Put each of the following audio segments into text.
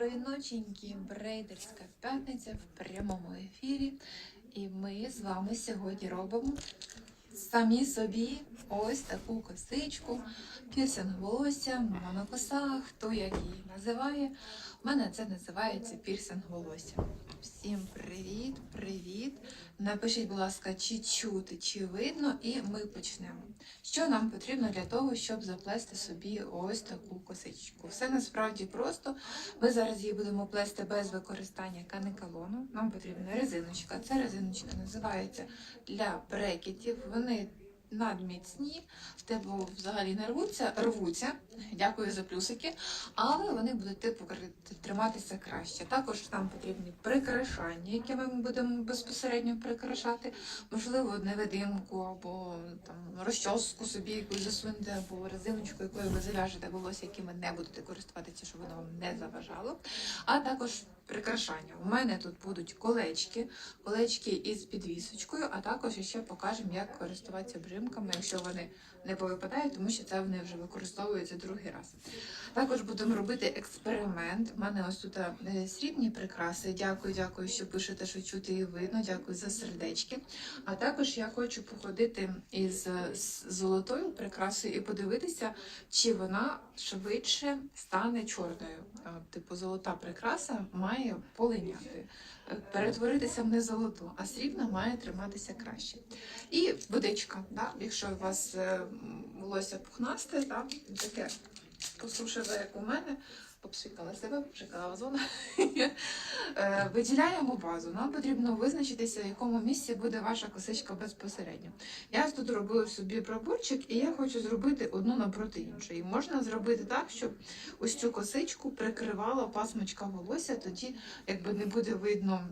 Доброї ноченьки, брейдерська п'ятниця в прямому ефірі. І ми з вами сьогодні робимо самі собі ось таку косичку, пірсинг волосся, монокоса, хто як її називає. У мене це називається пірсинг волосся. Всім привіт, привіт! Напишіть, будь ласка, чи чути, чи видно, і ми почнемо. Що нам потрібно для того, щоб заплести собі ось таку косичку? Все насправді просто. Ми зараз її будемо плести без використання каникалону. Нам потрібна резиночка. Ця резиночка називається для брекетів. Вони надміцні, в тебе взагалі не рвуться, рвуться. Дякую за плюсики, але вони будуть типу триматися краще. Також нам потрібні прикрашання, якими ми будемо безпосередньо прикрашати. Можливо, невидимку або там розчоску собі якусь засунути, або резиночку, якою ви зав'яжете волосся, якими не будете користуватися, щоб воно вам не заважало. А також прикрашання. У мене тут будуть колечки, колечки із підвісочкою, а також ще покажемо, як користуватися бримками, якщо вони не повипадають, тому що це вони вже використовуються другий раз. Також будемо робити експеримент. У мене ось тут е, срібні прикраси. Дякую, дякую, що пишете, що чути і видно. Дякую за сердечки. А також я хочу походити із е, золотою прикрасою і подивитися, чи вона швидше стане чорною. Типу, золота прикраса має полиняти, е, перетворитися в незолоту, а срібна має триматися краще. І водичка, да? якщо у вас е, волосся пухнасте, да? таке посушеве, як у мене, обсвікала себе, обшикала зона. Е, Виділяємо базу. Нам потрібно визначитися, в якому місці буде ваша косичка безпосередньо. Я тут робила собі проборчик, і я хочу зробити одну напроти іншої. Можна зробити так, щоб ось цю косичку прикривала пасмочка волосся, тоді якби не буде видно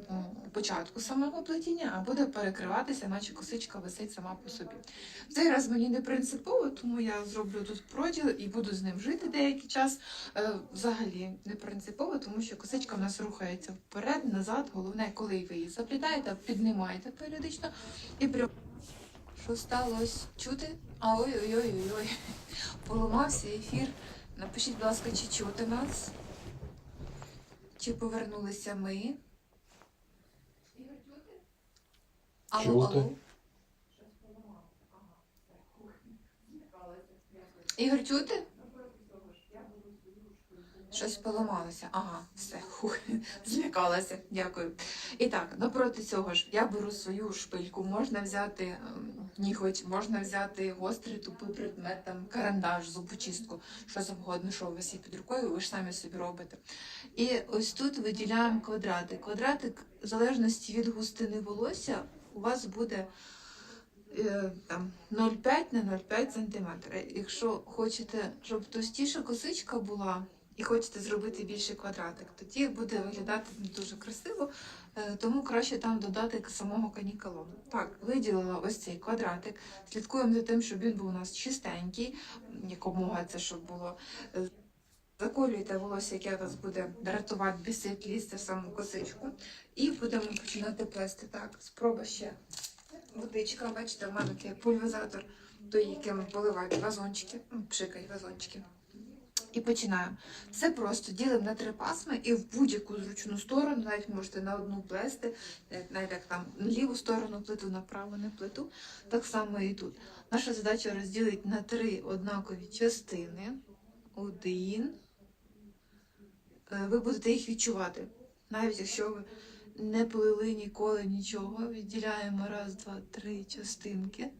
початку самого плетіння, а буде перекриватися, наче косичка висить сама по собі. В цей раз мені не принципово, тому я зроблю тут проділ і буду з ним жити деякий час. Взагалі не принципово, тому що косичка в нас рухається вперед, назад. Головне, коли ви її заплітаєте, піднімаєте періодично і прям. Що сталося? Чути? А ой-ой-ой-ой. Поламався ефір. Напишіть, будь ласка, чи чути нас? Чи повернулися ми? Алло, Чути. алло. Ігор, чути? Щось поламалося. Ага, все. Злякалася. Дякую. І так, напроти цього ж я беру свою шпильку. Можна взяти ем, ніготь, можна взяти гострий тупий предмет, там карандаш, зубочистку, що завгодно, що у вас є під рукою, ви ж самі собі робите. І ось тут виділяємо квадратик. Квадратик, в залежності від густини волосся, у вас буде е, там 0,5 на 0,5 см. Якщо хочете, щоб товстіша косичка була, і хочете зробити більший квадратик, тоді буде виглядати не дуже красиво, е, тому краще там додати самого канікалону. Так, виділила ось цей квадратик. Слідкуємо за тим, щоб він був у нас чистенький, якомога це щоб було. Е, Заколюйте волосся, яке вас буде дратувати, бісити, лізти саму косичку. І будемо починати плести. Так, спроба ще. Водичка, бачите, в мене такий пульверизатор, той, яким поливають вазончики, пшикають вазончики. І починаємо. Все просто ділимо на три пасми і в будь-яку зручну сторону, навіть можете на одну плести, е, навіть як там на ліву сторону плиту, направо не плиту. Так само і тут. Наша задача розділити на три однакові частини. Один. Е, Ви будете їх відчувати. Навіть якщо ви не плели ніколи нічого, відділяємо раз, два, три частинки.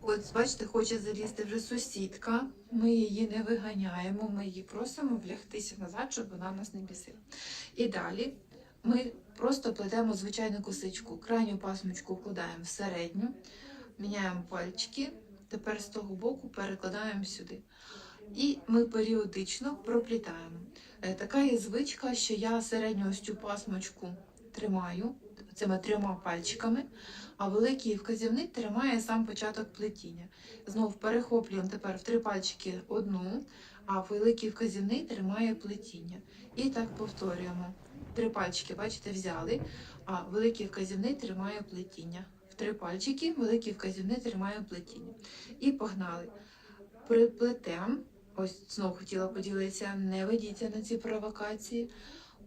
От бачите, хоче залізти вже сусідка. Ми її не виганяємо, ми її просимо влягтися назад, щоб вона нас не бісила. І далі ми просто плетемо звичайну косичку. Крайню пасмочку вкладаємо в середню, міняємо пальчики. Тепер з того боку перекладаємо сюди. І ми періодично проплітаємо. Е, Така є звичка, що я середню ось цю пасмочку тримаю цими трьома пальчиками, а великий вказівник тримає сам початок плетіння. Знову перехоплюємо тепер в три пальчики одну, а великий вказівник тримає плетіння. І так повторюємо. Три пальчики, бачите, взяли, а великий вказівник тримає плетіння. В три пальчики великий вказівник тримає плетіння. І погнали. Приплетемо Ось знову хотіла поділитися, не ведіться на ці провокації.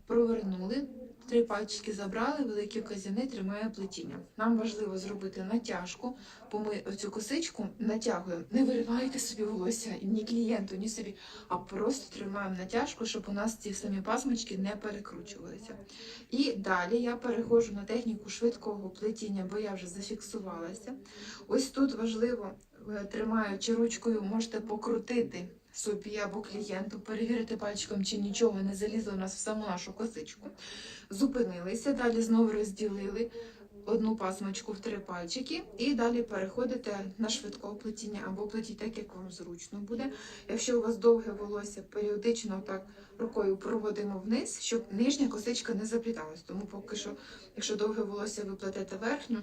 Провернули, три пальчики забрали, великі казяни тримає плетіння. Нам важливо зробити натяжку, бо ми цю косичку натягуємо. Не виривайте собі волосся ні клієнту, ні собі, а просто тримаємо натяжку, щоб у нас ці самі пасмочки не перекручувалися. І далі я переходжу на техніку швидкого плетіння, бо я вже зафіксувалася. Ось тут важливо, е, тримаючи ручкою, можете покрутити собі або клієнту, перевірити пальчиком, чи нічого не залізло у нас в саму нашу косичку. Зупинилися, далі знову розділили одну пасмочку в три пальчики, і далі переходите на швидке плетіння або плетіть так, як вам зручно буде. Якщо у вас довге волосся, періодично так рукою проводимо вниз, щоб нижня косичка не запліталась. Тому поки що, якщо довге волосся ви плетете верхню,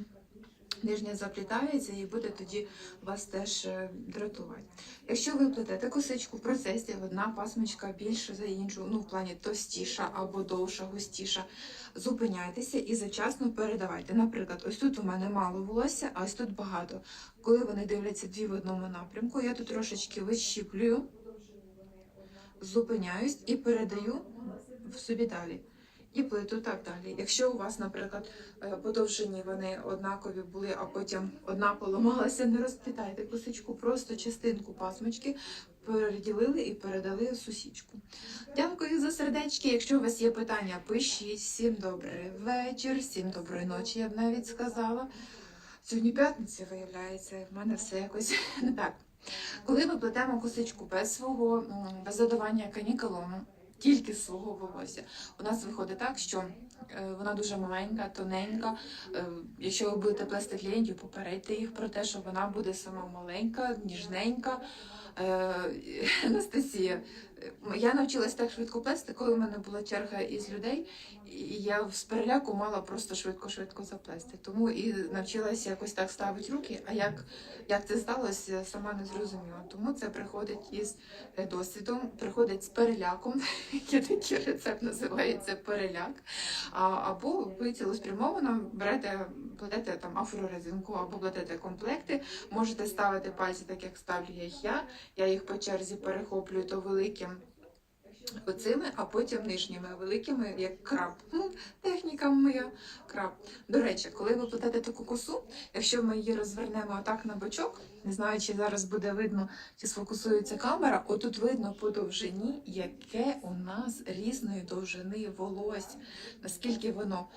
нижня заплітається і буде тоді вас теж е, дратувати. Якщо ви плетете косичку в процесі, одна пасмочка більше за іншу, ну в плані товстіша або довша, густіша, зупиняйтеся і зачасно передавайте. Наприклад, ось тут у мене мало волосся, а ось тут багато. Коли вони дивляться дві в одному напрямку, я тут трошечки вищіплюю, зупиняюсь і передаю в собі далі. І плиту так далі. Якщо у вас, наприклад, е, по вони однакові були, а потім одна поламалася, не розплітайте косичку, просто частинку пасмочки переділили і передали сусічку. Дякую за сердечки. Якщо у вас є питання, пишіть. Всім добрий вечір, всім доброї ночі, я б навіть сказала. Сьогодні п'ятниця, виявляється, в мене все якось не так. Коли ми плетемо косичку без свого, без задавання канікалону, тільки з свого волосся, у нас виходить так, що е, вона дуже маленька, тоненька. Е, Якщо ви будете плести клієнтів, попередьте їх про те, що вона буде сама маленька, ніжненька. Е, Анастасія, я навчилась так швидко плести, коли в мене була черга із людей, і я з переляку мала просто швидко-швидко заплести. Тому і навчилася якось так ставити руки. А як, як це сталося, сама не зрозуміла. Тому це приходить із е, досвідом, приходить з переляком. Є такий рецепт, називається переляк. Або ви цілеспрямовано берете, плетете там афрорезинку, або плетете комплекти, можете ставити пальці, так як ставлю їх я. Я їх по черзі перехоплюю то великим оцими, а потім нижніми великими, як краб. Ну, техніка моя краб. До речі, коли ви плетете таку косу, якщо ми її розвернемо отак на бочок, не знаю, чи зараз буде видно, чи сфокусується камера, отут видно по довжині, яке у нас різної довжини волосся, наскільки воно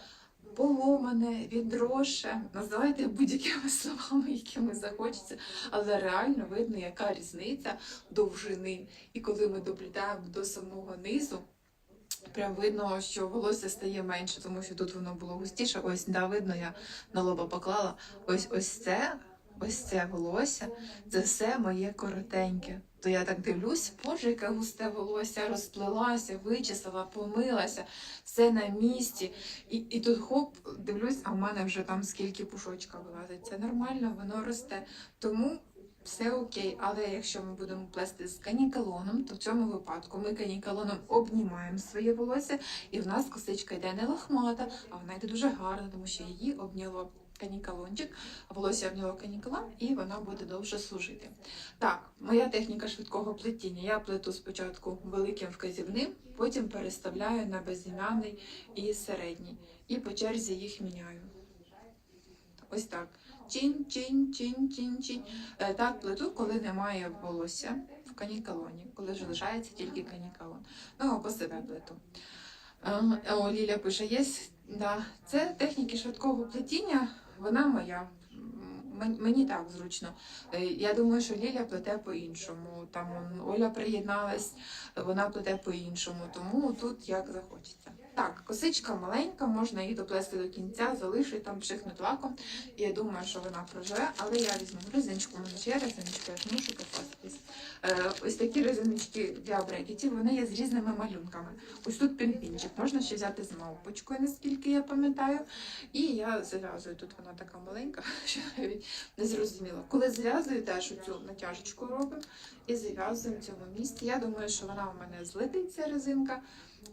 поломане, відросше, називайте будь-якими словами, якими захочеться, але реально видно, яка різниця довжини. І коли ми доплітаємо до самого низу, прям видно, що волосся стає менше, тому що тут воно було густіше. Ось да, видно, я на лоба поклала. Ось ось це, ось це волосся, це все моє коротеньке. То я так дивлюсь, боже, яке густе волосся, розплелася, вичесала, помилася, все на місці. І, і тут хоп, дивлюсь, а в мене вже там скільки пушочка вилазить. Це нормально, воно росте. Тому все окей. Але якщо ми будемо плести з канікалоном, то в цьому випадку ми канікалоном обнімаємо своє волосся, і в нас косичка йде не лохмата, а вона йде дуже гарна, тому що її обняло канікалончик, волосся обняло канікалом, і вона буде довше служити. Так, моя техніка швидкого плетіння. Я плету спочатку великим вказівним, потім переставляю на безім'яний і середній. І по черзі їх міняю. Ось так. Чин, чин, чин, чин, чин. Е, Так плету, коли немає волосся в канікалоні, коли ж лишається тільки канікалон. Ну або себе плету. Е, О, Ліля пише, є. Да. Це техніки швидкого плетіння, вона моя. Мені так зручно. Е, Я думаю, що Ліля плете по-іншому. Там Оля приєдналась, вона плете по-іншому. Тому тут як захочеться. Так, косичка маленька, можна її доплести до кінця, залишити там, пшикнути лаком. Я думаю, що вона проживе, але я візьму резиночку, мене ще резиночка, я ж мушу касатись. Е, ось такі резиночки для брекетів, вони є з різними малюнками. Ось тут пінпінчик, можна ще взяти з мавпочкою, наскільки я пам'ятаю. І я зав'язую, тут вона така маленька, що навіть не зрозуміла. Коли зв'язую, теж цю натяжечку робимо і зав'язуємо в цьому місці. Я думаю, що вона у мене злетить, ця резинка.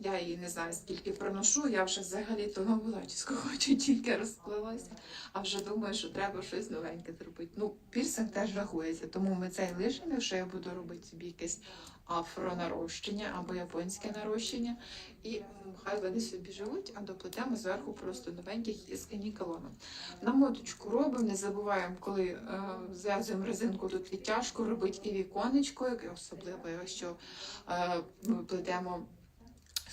Я її не знаю, скільки проношу. Я вже взагалі то нову зачіску хочу, тільки розплилася. А вже думаю, що треба щось новеньке зробити. Ну, пірсинг теж рахується, тому ми цей лишимо, якщо я буду робити собі якесь афронарощення або японське нарощення. І хай вони собі живуть, а доплетемо зверху просто новеньких із канікалоном. Намоточку робимо, не забуваємо, коли е, зв'язуємо резинку тут відтяжку, робити і віконечко, особливо, якщо е, ми плетемо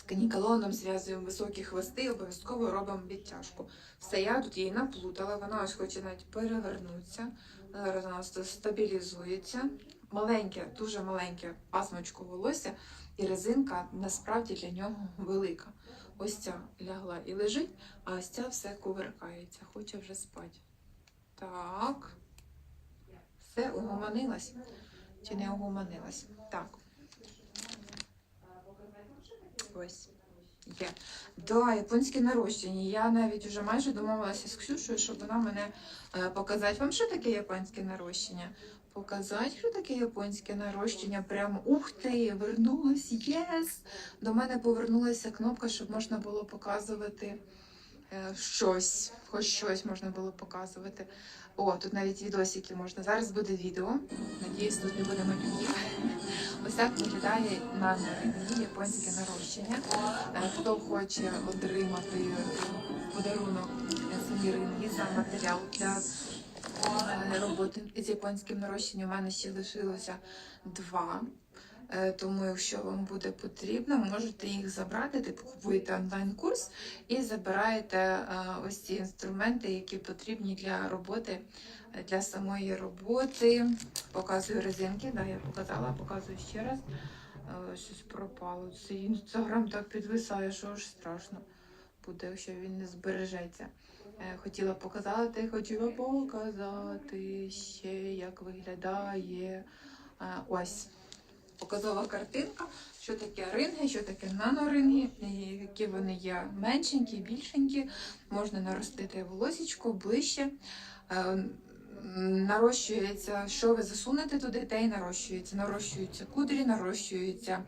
з канікалоном, зв'язуємо високі хвости, обов'язково робимо відтяжку. Все, я тут її наплутала, вона ось хоче навіть перевернутися. Зараз тут стабілізується. Маленьке, дуже маленьке пасмочко волосся, і резинка насправді для нього велика. Ось ця лягла і лежить, а ось ця все кувиркається, хоче вже спати. Так. Все, угомонилась. Чи не угомонилась? Так. Ось. Є. Да, японські нарощення. Я навіть вже майже домовилася з Ксюшою, щоб вона мене е, показати. Вам що таке японське нарощення? Показати, що таке японське нарощення. Прямо ух ти, вернулась, єс! До мене повернулася кнопка, щоб можна було показувати щось, хоч щось можна було показувати. О, тут навіть відосики можна. Зараз буде відео. Надіюсь, тут не буде малюків. Ось так виглядає на мені японське нарощення. Е, Хто хоче отримати подарунок самі за матеріал для е, роботи з японським нарощенням, у мене ще лишилося два. Е, Тому, якщо вам буде потрібно, можете їх забрати, типу купуєте онлайн-курс і забираєте е, ось ці інструменти, які потрібні для роботи, е, для самої роботи. Показую резинки, да, я показала, показую ще раз. Щось пропало. Цей інстаграм так підвисає, що аж страшно буде, якщо він не збережеться. Хотіла показати, хотіла показати ще, як виглядає ось показова картинка, що таке ринги, що таке наноринги, які вони є меншенькі, більшенькі. Можна наростити волосічко ближче. Е, Нарощується, що ви засунете туди, те й нарощується. Нарощуються кудрі, нарощуються.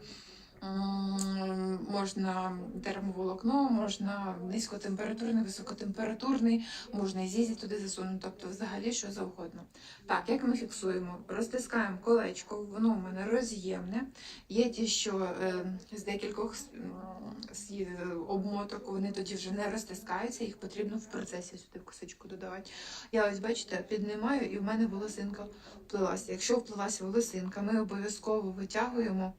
Можна термоволокно, можна низькотемпературний, високотемпературний, можна і зізі туди засунути, тобто взагалі що завгодно. Так, як ми фіксуємо? Розтискаємо колечко, воно у мене роз'ємне. Є ті, що е, з декількох е, обмоток вони тоді вже не розтискаються, їх потрібно в процесі сюди в косичку додавати. Я ось, бачите, піднімаю і в мене волосинка вплилася. Якщо вплилася волосинка, ми обов'язково витягуємо.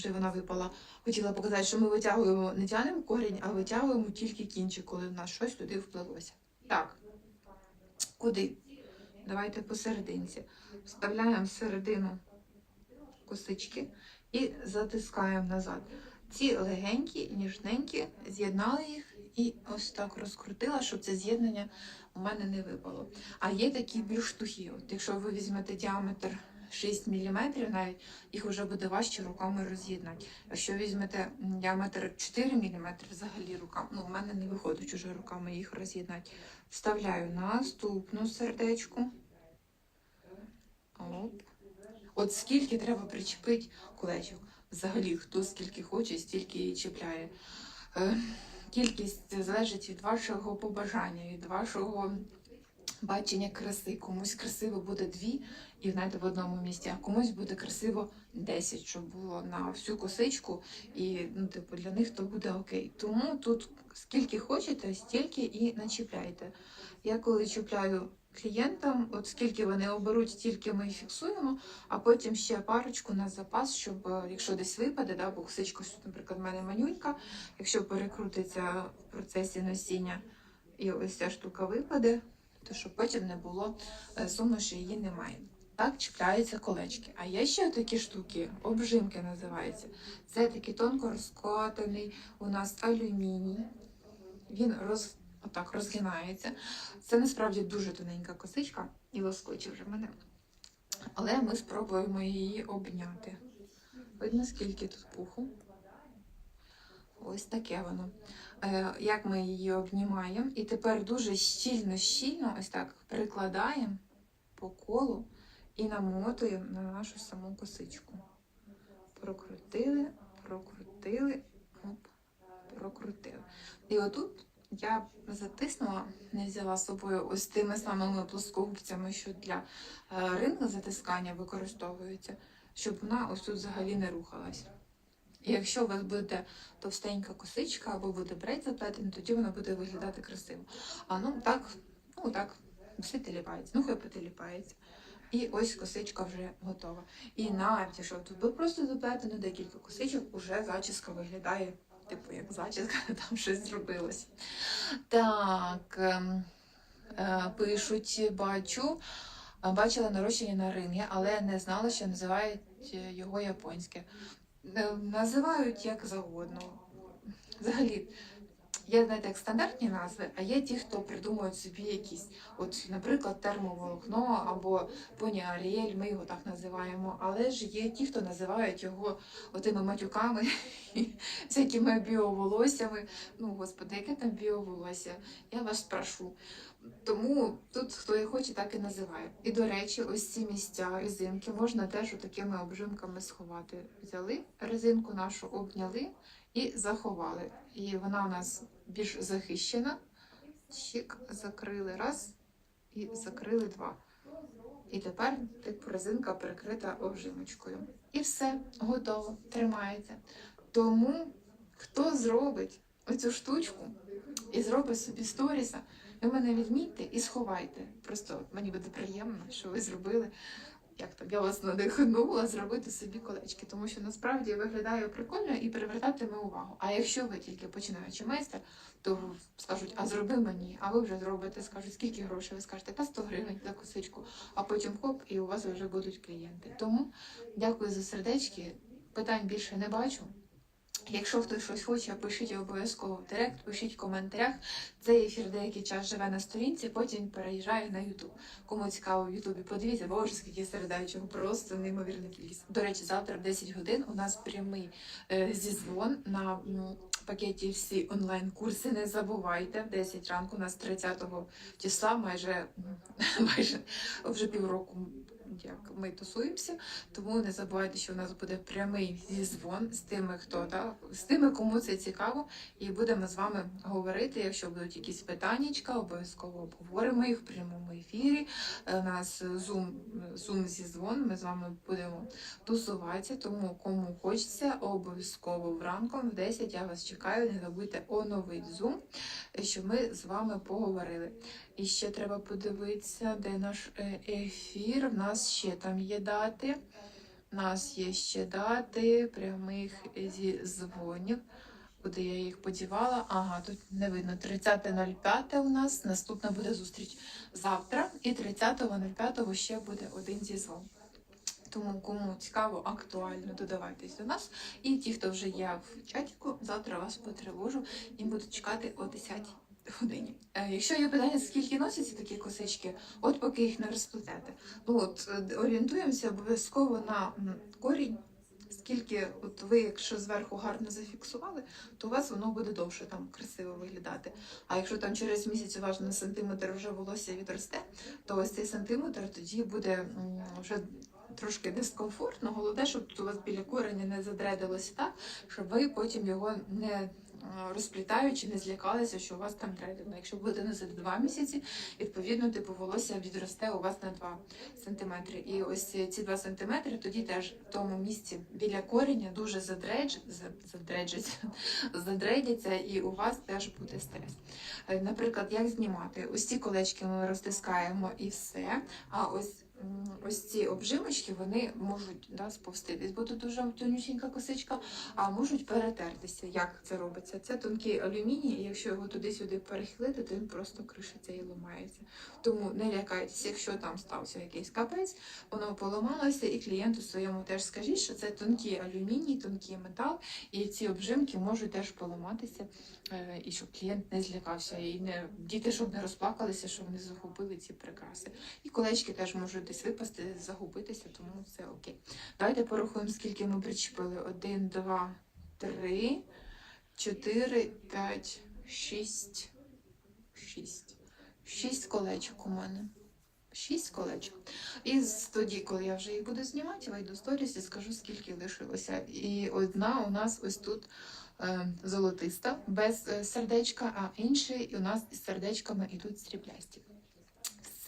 Вже вона випала. Хотіла показати, що ми витягуємо не тянемо корінь, а витягуємо тільки кінчик, коли в нас щось туди вплилося. Так. Куди? Давайте посерединці. Вставляємо всередину косички і затискаємо назад. Ці легенькі, ніжненькі, з'єднали їх і ось так розкрутила, щоб це з'єднання у мене не випало. А є такі більш тухі. От якщо ви візьмете діаметр 6 мм, навіть їх вже буде важче руками роз'єднати. Якщо візьмете діаметр 4 мм, взагалі руками, ну, в мене не виходить уже руками їх роз'єднати. Вставляю наступну сердечку. Оп. От скільки треба причепити колечок. Взагалі, хто скільки хоче, стільки і чіпляє. Е, Кількість залежить від вашого побажання, від вашого бачення краси. Комусь красиво буде дві і знаєте, в одному місці, а комусь буде красиво 10, щоб було на всю косичку, і ну, типу, для них то буде окей. Тому тут скільки хочете, стільки і начіпляйте. Я коли чіпляю клієнтам, от скільки вони оберуть, стільки ми фіксуємо, а потім ще парочку на запас, щоб е, якщо десь випаде, да, бо косичка, наприклад, в мене манюнька, якщо перекрутиться в процесі носіння і ось ця штука випаде, то щоб потім не було е, сумно, що її немає. Так чіпляються колечки. А є ще такі штуки, обжимки називаються. Це такий тонко розкатаний у нас алюміній. Він роз, отак розгинається. Це насправді дуже тоненька косичка і лоскоче вже мене. Але ми спробуємо її обняти. Видно, скільки тут пуху. Ось таке воно. Е, як ми її обнімаємо. І тепер дуже щільно-щільно ось так прикладаємо по колу і намотуємо на нашу саму косичку. Прокрутили, прокрутили, оп, прокрутили. І отут я затиснула, не взяла з собою ось тими самими плоскогубцями, що для е, ринку затискання використовуються, щоб вона ось тут взагалі не рухалась. І якщо у вас буде товстенька косичка або буде брейд заплетений, тоді вона буде виглядати красиво. А ну так, ну так, все теліпається, ну хай потеліпається. І ось косичка вже готова. І навіть якщо тут було просто заплетено декілька косичок, уже зачіска виглядає, типу, як зачіска, там щось зробилось. Так, ем, е, пишуть, бачу, бачила нарощення на рингі, але не знала, що називають його японське. Е, Називають як завгодно. Взагалі, є знаєте, як стандартні назви, а є ті, хто придумують собі якісь. От, наприклад, термоволокно або поні Аріель, ми його так називаємо. Але ж є ті, хто називають його отими матюками, всякими біоволоссями. Ну, господи, яке там біоволосся? Я вас спрошу. Тому тут хто і хоче, так і називає. І до речі, ось ці місця резинки можна теж такими обжимками сховати. Взяли резинку нашу, обняли і заховали. І вона у нас більш захищена. Чик, закрили раз і закрили два. І тепер типу резинка прикрита обжимочкою. І все, готово, тримається. Тому хто зробить оцю штучку і зробить собі сторіса, ви мене відмітьте і сховайте. Просто мені буде приємно, що ви зробили. Як там я вас надихнула зробити собі колечки, тому що насправді виглядає прикольно і привертатиме увагу. А якщо ви тільки починаючи майстер, то скажуть, а зроби мені, а ви вже зробите, скажуть, скільки грошей, ви скажете, та 100 гривень за косичку, а потім хоп, і у вас вже будуть клієнти. Тому дякую за сердечки. Питань більше не бачу. Якщо хтось щось хоче, пишіть обов'язково в директ, пишіть в коментарях. Цей ефір деякий час живе на сторінці, потім переїжджає на Ютуб. Кому цікаво в Ютубі, подивіться, боже, скільки сердечок, просто неймовірний пліс. До речі, завтра в 10 годин у нас прямий е, зізвон на м, пакеті всі онлайн-курси. Не забувайте, в 10 ранку, у нас 30 числа, майже, майже вже півроку. Як ми тусуємося, тому не забувайте, що у нас буде прямий зізвон з тими, хто та з тими, кому це цікаво, і будемо з вами говорити. Якщо будуть якісь питаннячка, обов'язково обговоримо їх в прямому ефірі. Е, У нас Zoom, Zoom зізвон. Ми з вами будемо тусуватися. Тому кому хочеться, обов'язково вранком в 10 я вас чекаю. Не забудьте оновити Zoom, щоб ми з вами поговорили. І ще треба подивитися, де наш е, ефір. У нас ще там є дати. У нас є ще дати прямих зізвонів. Куди я їх подівала? Ага, тут не видно. 30.05 у нас. Наступна буде зустріч завтра. І 30.05 ще буде один зізвон. Тому кому цікаво, актуально, додавайтесь до нас. І ті, хто вже є в чатіку, завтра вас потривожу і буду чекати о 10 годині. Е, Якщо є питання, скільки носяться такі косички, от поки їх не розплетете. Ну от е, орієнтуємося обов'язково на корінь. Скільки, от ви, якщо зверху гарно зафіксували, то у вас воно буде довше там красиво виглядати. А якщо там через місяць у вас на сантиметр вже волосся відросте, то ось цей сантиметр тоді буде вже трошки дискомфортно. Головне, щоб у вас біля кореня не задредилося так, щоб ви потім його не е, розплітаючи, не злякалися, що у вас там дредено. Якщо будете носити 2 місяці, відповідно, типу волосся відросте у вас на 2 сантиметри. І ось ці 2 сантиметри тоді теж в тому місці біля кореня дуже задредж, за- задреджаться, задредяться, і у вас теж буде стрес. Е, Наприклад, як знімати? Ці колечки ми розтискаємо і все. А ось ось ці обжимочки вони можуть да, сповститись, бо тут дуже тонюсінька косичка, а можуть перетертися. Як це робиться? Це тонкий алюміній, і якщо його туди-сюди перехилити, то він просто кришиться і ламається. Тому не лякайтеся, якщо там стався якийсь капець, воно поламалося, і клієнту своєму теж скажіть, що це тонкий алюміній, тонкий метал, і ці обжимки можуть теж поламатися, е, і щоб клієнт не злякався, і не діти, щоб не розплакалися, що вони загубили ці прикраси. І колечки теж можуть десь випасти, загубитися, тому все окей. Давайте порахуємо, скільки ми причепили. Один, два, три, чотири, п'ять, шість. Шість. Шість колечок у мене. Шість колечок. І тоді, коли я вже їх буду знімати, вийду в сторіс і скажу, скільки лишилося. І одна у нас ось тут е, золотиста, без е, сердечка, а інші у нас із сердечками йдуть сріблясті.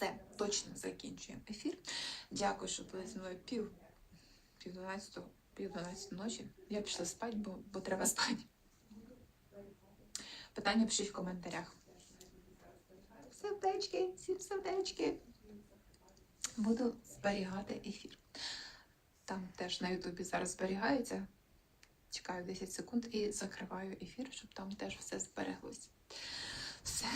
Все, точно закінчуємо ефір. Дякую, що були зі мною пів, пів дванадцятого, пів дванадцятої ночі. Я пішла спати, бо, бо треба спати. Питання пишіть в коментарях. Сердечки, всім сердечки. Буду зберігати ефір. Там теж на Ютубі зараз зберігається. Чекаю 10 секунд і закриваю ефір, щоб там теж все збереглось. Все.